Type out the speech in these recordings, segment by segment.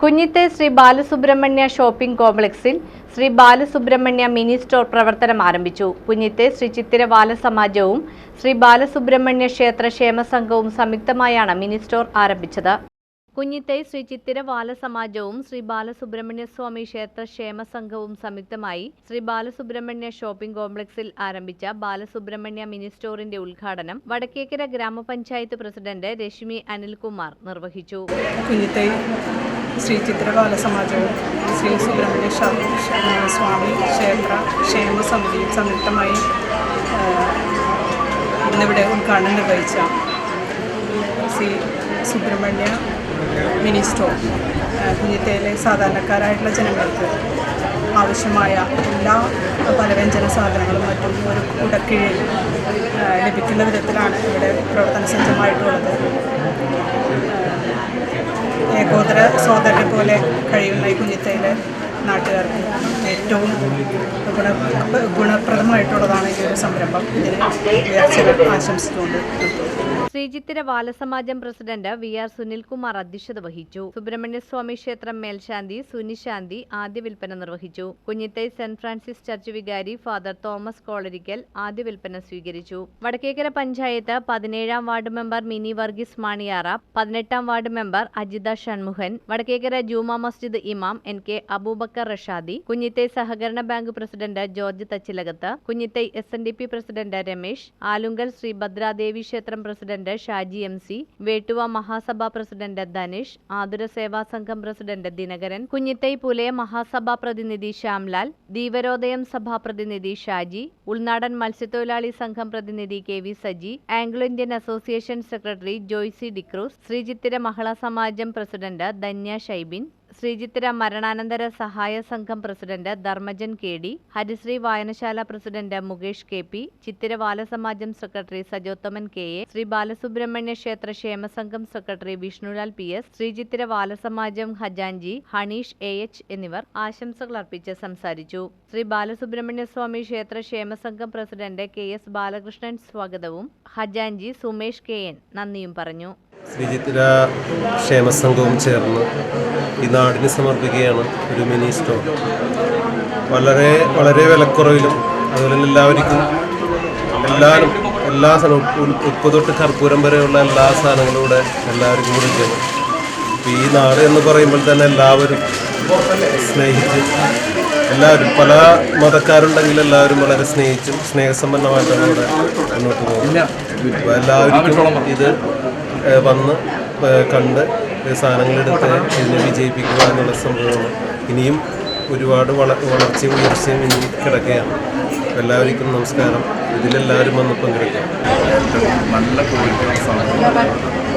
കുഞ്ഞിത്തെ Shri Balasubrahmanya shopping കോംപ്ലക്സിൽ Shri Balasubrahmanya mini store പ്രവർത്തനം ആരംഭിച്ചു. കുഞ്ഞിത്തെ ശ്രീ ചിത്തിര ബാലസമാജവും ശ്രീ ബാലസുബ്രഹ്മണ്യ ക്ഷേത്ര ക്ഷേമ സംഘവും സംയുക്തമായാണ് മിനി സ്റ്റോർ ആരംഭിച്ചത്. കുഞ്ഞിത്തെ ശ്രീ ചിത്തിര ബാലസമാജവും ശ്രീ ബാലസുബ്രഹ്മണ്യ സ്വാമി ക്ഷേത്ര ക്ഷേമ സംഘവും സംയുക്തമായി ശ്രീ ബാലസുബ്രഹ്മണ്യ ഷോപ്പിംഗ് കോംപ്ലക്സിൽ ആരംഭിച്ച ബാലസുബ്രഹ്മണ്യ മിനി സ്റ്റോറിന്റെ ഉദ്ഘാടനം വടക്കേക്കര ഗ്രാമപഞ്ചായത്ത് പ്രസിഡന്റ് രശ്മി അനിൽകുമാർ നിർവഹിച്ചു. കുഞ്ഞിത്തൈ ശ്രീ ചിത്ര സമാജവും ശ്രീ സുബ്രഹ്മണ്യ സ്വാമി ക്ഷേത്ര ക്ഷേമ സമിതിയും സംയുക്തമായി ഇന്നിവിടെ ഉദ്ഘാടനം നിർവഹിച്ച ശ്രീ സുബ്രഹ്മണ്യ മിനി സ്റ്റോർ സാധാരണക്കാരായിട്ടുള്ള ജനങ്ങൾക്ക് ആവശ്യമായ എല്ലാ പലവ്യഞ്ജന സാധനങ്ങളും മറ്റും ഒരു കുടക്കീഴിൽ ലഭിക്കുന്ന വിധത്തിലാണ് ഇവിടെ പ്രവർത്തന സജ്ജമായിട്ടുള്ളത് ഏകോദര സോദരനെ പോലെ കഴിയുന്ന ഈ കുഞ്ഞിത്തയിലെ നാട്ടുകാർക്ക് ഏറ്റവും ഗുണ ഗുണപ്രദമായിട്ടുള്ളതാണ് സംരംഭം ഇതിന് ആശംസിച്ചുകൊണ്ട് Sreechithira Balasamajam president V R Sunilkumar അധ്യക്ഷത വഹിച്ചു. സുബ്രഹ്മണ്യസ്വാമി ക്ഷേത്രം മേൽശാന്തി സുനിശാന്തി ആദ്യ വിൽപ്പന നിർവഹിച്ചു. കുഞ്ഞിത്തൈ സെന്റ് ഫ്രാൻസിസ് ചർച്ച് വികാരി ഫാദർ തോമസ് കോളരിക്കൽ ആദ്യ വിൽപ്പന സ്വീകരിച്ചു. വടക്കേക്കര പഞ്ചായത്ത് പതിനേഴാം വാർഡ് മെമ്പർ മിനി വർഗീസ് മാണിയാറ പതിനെട്ടാം വാർഡ് മെമ്പർ അജിത ഷൺമുഖൻ വടക്കേക്കര ജൂമാ മസ്ജിദ് ഇമാം എൻ കെ അബൂബക്കർ റഷാദി കുഞ്ഞിത്തൈ സഹകരണ bank president George Thachilakath Kunjithai S N D president Ramesh Alungal Sree Bhadradevi ക്ഷേത്രം president Shaji M C Vettuva Mahasabha president Dhanesh ആതുര സേവാ സംഘം പ്രസിഡന്റ് ദിനകരൻ കുഞ്ഞിത്തൈ പുലയ മഹാസഭാ പ്രതിനിധി ശ്യാംലാൽ ദീപരോദയം സഭാ പ്രതിനിധി ഷാജി ഉൾനാടൻ മത്സ്യത്തൊഴിലാളി സംഘം പ്രതിനിധി K V Saji Anglo Indian association secretary Joycy D'Cruz Sreechithira മഹിളാ സമാജം പ്രസിഡന്റ് ധന്യ ഷൈബിൻ ശ്രീചിത്തിര മരണാനന്തര സഹായ സംഘം president Dharmajan K D Harisree വായനശാല president Mukesh K P Chithira Balasamajam secretary Sajothaman K A Sree Balasubrahmanya ക്ഷേത്ര ക്ഷേമ സംഘം secretary Vishnulal P S Sreechithira Balasamajam ഹജാൻജി Haneesh A H എന്നിവർ ആശംസകൾ അർപ്പിച്ച് സംസാരിച്ചു. ശ്രീ ബാലസുബ്രഹ്മണ്യ സ്വാമി ക്ഷേത്ര ക്ഷേമ സംഘം പ്രസിഡന്റ് കെ എസ് ബാലകൃഷ്ണൻ സ്വാഗതവും ഹജാൻജി സുമേഷ് കെ എൻ നന്ദിയും പറഞ്ഞു. ശ്രീചിത്തിര ക്ഷേമസംഘവും ചേർന്ന് ഈ നാടിന് സമർപ്പിക്കുകയാണ് ഒരു മിനി സ്റ്റോർ വളരെ വളരെ വിലക്കുറവിലും അതുപോലെ തന്നെ എല്ലാവർക്കും എല്ലാവരും എല്ലാ സാധനവും ഉപ്പ് തൊട്ട് കർപ്പൂരം വരെയുള്ള എല്ലാ സാധനങ്ങളും ഇവിടെ എല്ലാവർക്കും കൊടുക്കുകയാണ്. ഇപ്പം ഈ നാട് എന്ന് പറയുമ്പോൾ തന്നെ എല്ലാവരും സ്നേഹിച്ച് എല്ലാവരും പല മതക്കാരുണ്ടെങ്കിൽ എല്ലാവരും വളരെ സ്നേഹിച്ചും സ്നേഹസമ്പന്നമായിട്ടാണ് ഇവിടെ മുന്നോട്ട് പോകുന്നത്. എല്ലാവർക്കും ഇത് വന്ന് കണ്ട് സാധനങ്ങളെടുത്ത് ഇതിനെ വിജയിപ്പിക്കുക എന്നുള്ള സംഭവമാണ്. ഇനിയും ഒരുപാട് വള വളർച്ചയും ഉയർച്ചയും ഇനി കിടക്കുകയാണ്. എല്ലാവർക്കും നമസ്കാരം. ഇതിലെല്ലാവരും വന്ന് പങ്കെടുക്കുക നല്ല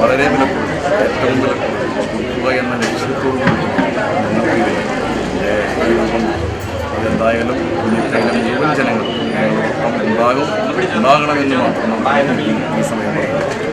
വളരെ വിലക്കുറവ്. ഏറ്റവും ഉണ്ടാകും ഉണ്ടാകണമെന്ന് മാത്രം നമുക്ക് ഈ സമയം